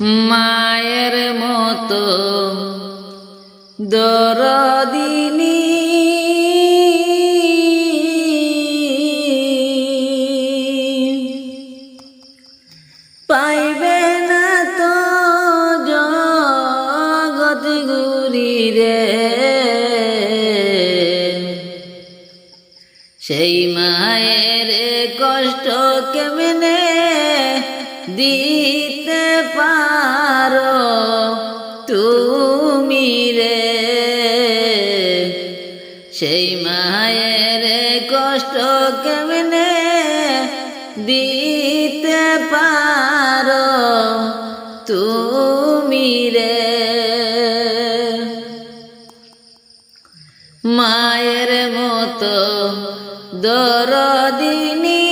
মায়ের মতো দরদিনী পাইবে না তো জগৎ গুরি সেই মায়ের কষ্ট কেমনে দিতে পারো তুমি রে। সেই মায়ের কষ্ট কেমনে দিতে পারো তুমি রে? মায়ের মতো দরদিনী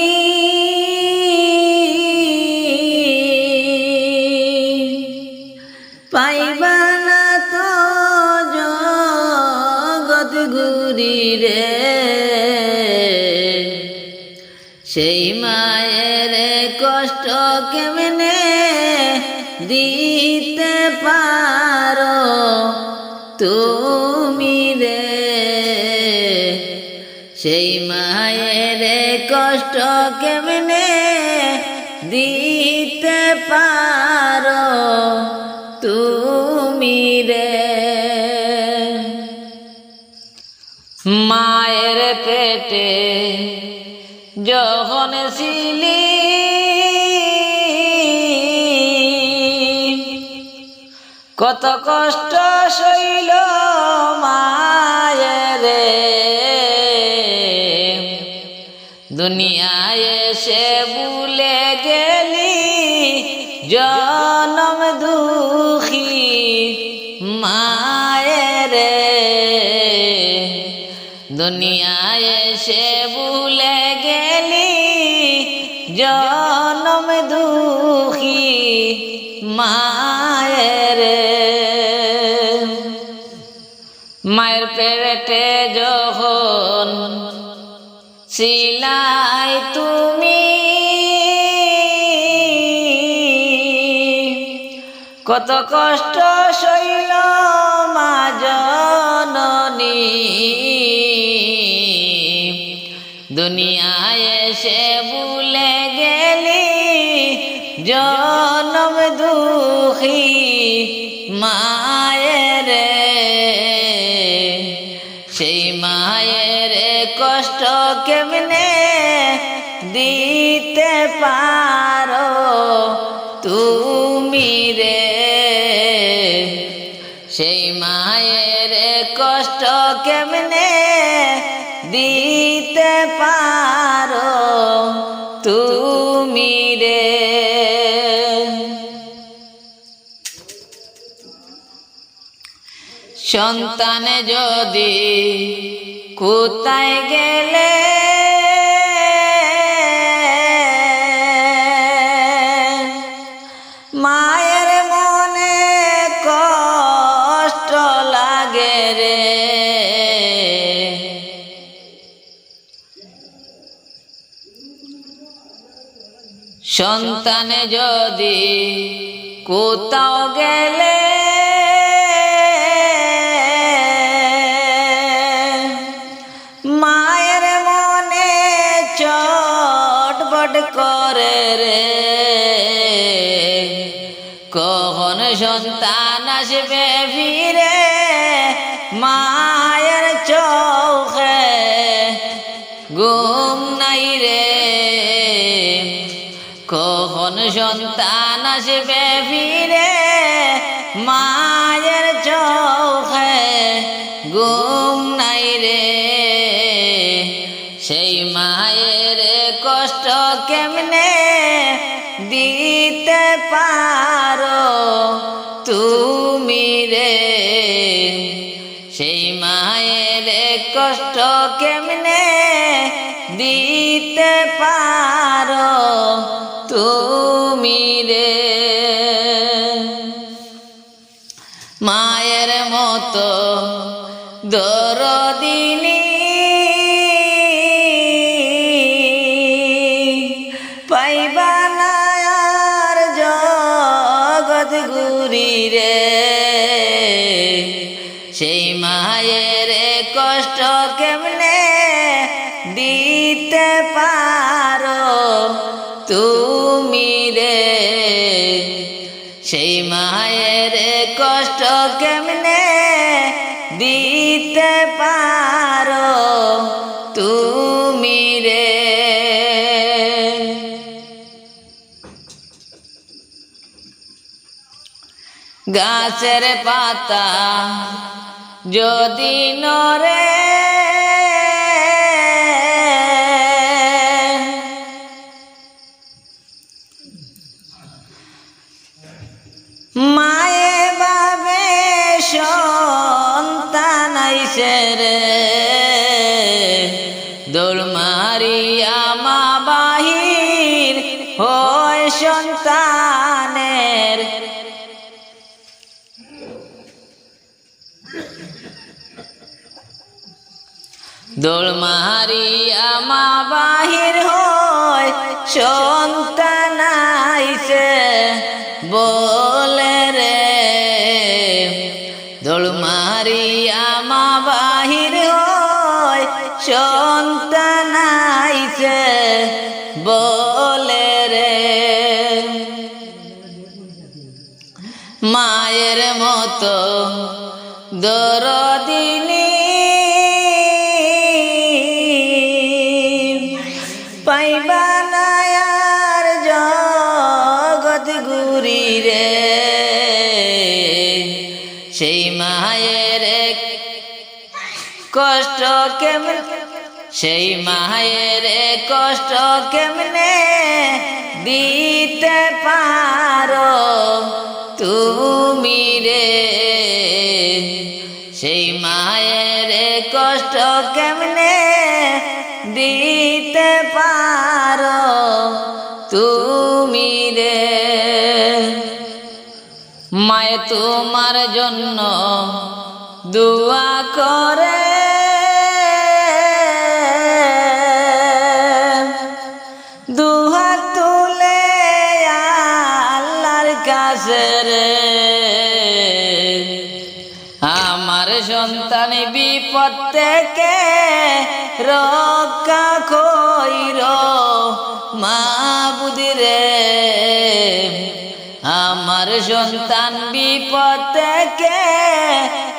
রে। সেই মায়ের কষ্ট কেমনে দিতে পারো তুমি রে? সেই মায়ের কষ্ট কেমনে দিতে পারো পেটে যখন ছিলি কত কষ্ট শৈল মায়ের দুনিয়ায় এসে ভুলে গেলি, জনম দুঃখী মায়ের দুনিয়ায় দুঃখী মায়ের। মায়ের পেটে যখন সিলাই তুমি, কত কষ্ট শৈল মা জননী। দুনিয়ায় এসে ভুলে গেলি জনম দুঃখী মায়ের। সেই মায়ের কষ্ট কেমনে দিতে পারো তুমি রে? সেই মায়ের কষ্ট কেমনে দিতে পারো তুমি সন্তান যদি কোথায় গেলে? মায়ের মনে কষ্ট লাগে রে। সন্তান যদি কোথাও গেলে রে। কখন সন্তান আসবে ফিরে মায়ের চোখে? ঘুম নাই রে। কখন সন্তান আসবে ফিরে কষ্ট কেমনে দিতে পারো? তুমি রে, সেই মায়ের কষ্ট কেমনে দিতে পারো? তুমি রে, মায়ের মতো দরদিনী কেমনে দিতে পারো তুমি রে? সেই মায়ের কষ্ট কেমনে দিতে পারো তুমি রে? গাছের পাতা যদি নরে মায়ে বাবে সন্তান আইসে রে। দৌড় মারিয়া মা বাহির হয় সন্তানের। দোল মারিয়া মা বাহির হয় সন্তান বলে পাইবা না আর জগৎ গুরি রে সেই মায়ের কষ্ট কেমন, সেই মায়ের কষ্ট কেমনে দিতে পারো তুমি রে? সেই মায়ের কষ্ট কেমনে দিতে পারো তুমি রে। মায়ে তোমার জন্য দোয়া করে। কাছে রে। সন্তান বিপদ থেকে রক্ষা কইর মা বুদিরে আমার সন্তান বিপদ থেকে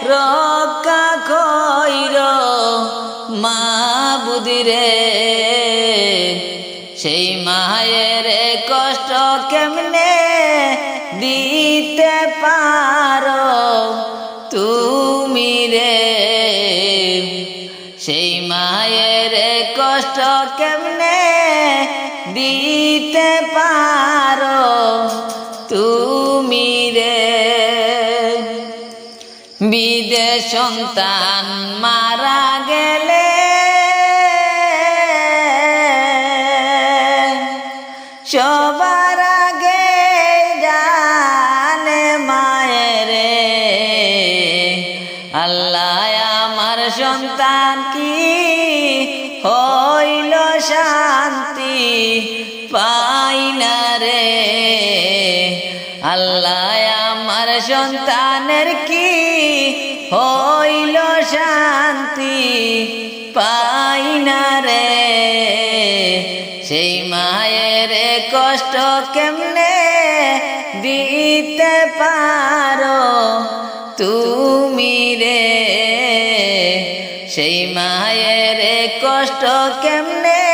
রক্ষা কইর মা বুদিরে সেই মায়ের কষ্ট কেমনে দিতে পারো? তুমি কষ্ট কেমনে দিতে পারো তুমি রে? বিদেশ সন্তান মারা গেলে সবার কষ্ট কেমনে দিতে পারো তুমি রে? সেই মায়ের কষ্ট কেমনে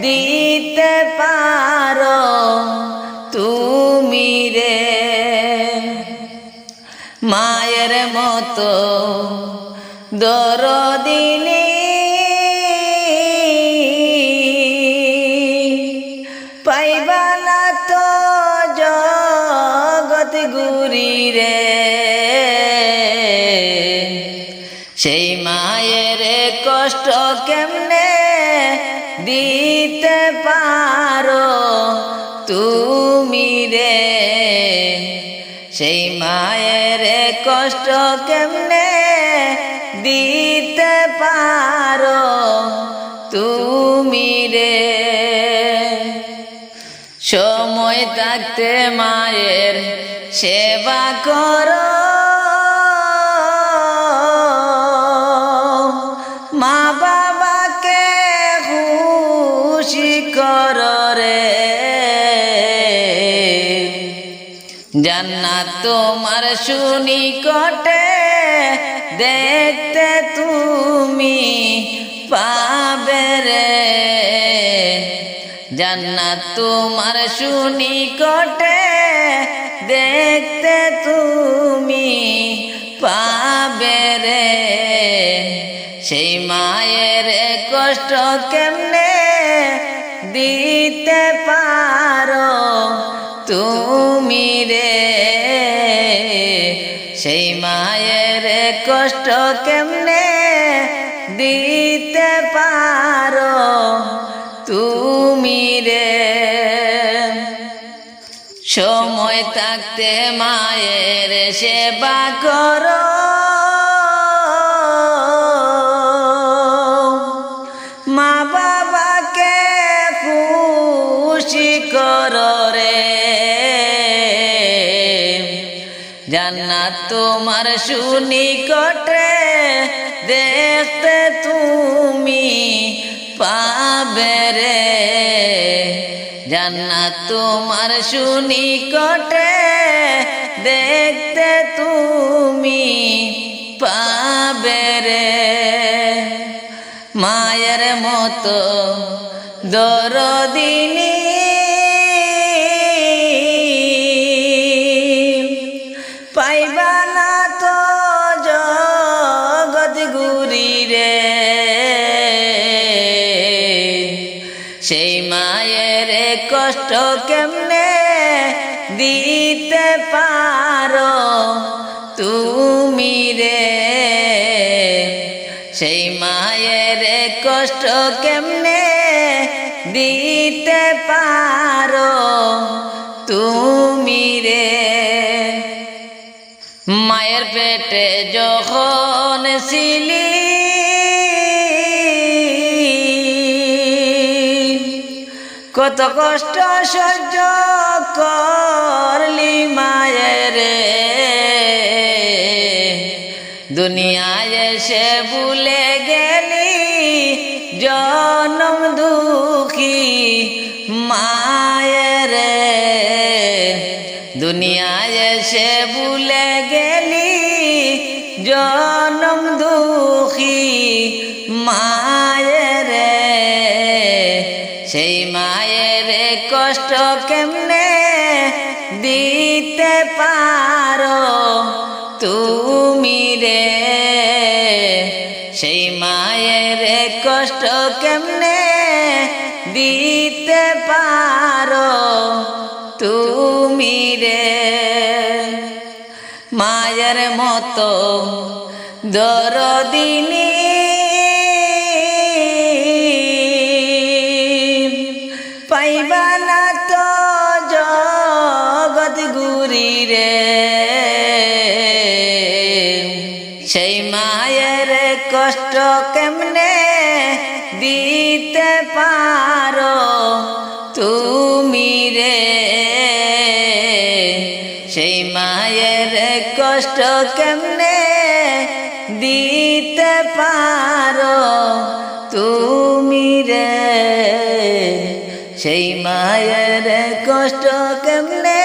দিতে পারো তুমি রে? মায়ের মতো দরদিনী কষ্ট কেমনে দিতে পারো তুমি রে? সেই মায়ের কষ্ট কেমনে দিতে পারো তুমি রে? সময় থাকতে মায়ের সেবা করো। করো রে তোমার শুনি কটে দেখতে তুমি পাবে রে। জান্নাত তোমার শুনি কটে দেখতে তুমি পাবে রে। সেই মায়ের কষ্ট কেমনে দিতে পারো তুমি রে। সেই মায়ের কষ্ট কেমনে দিতে পারো তুমি রে। সময় থাকতে মায়ের সেবা করো। জান্নাত তোমার শুনি কটে দেখতে তুমি পাবে রে। জান্নাত তোমার শুনি কটে দেখতে তুমি পাবে রে। মায়ের মতো দরদিনী সেই মায়ের কষ্ট কেমনে দিতে পারো তুমি রে? সেই মায়ের কষ্ট কেমনে দিতে পারো তুমি রে? মায়ের পেটে যখন ছিলি কত কষ্ট সহ্য করলি মায়ের দুনিয়ায় এসে ভুলে গেলি, জনম দুঃখী মায়ের। দুনিয়ায় এসে ভুলে গেলি, জনম দুঃখী মায়ের কষ্ট কেমনে দিতে পারো তুমি রে? সেই মায়ের কষ্ট কেমনে দিতে পারো তুমি রে? মায়ের মতো দরদিনী কষ্ট কেমনে দিতে পারো তুমি রে? সেই মায়ের কষ্ট কেমনে দিতে পারো তুমি রে? সেই মায়ের কষ্ট কেমনে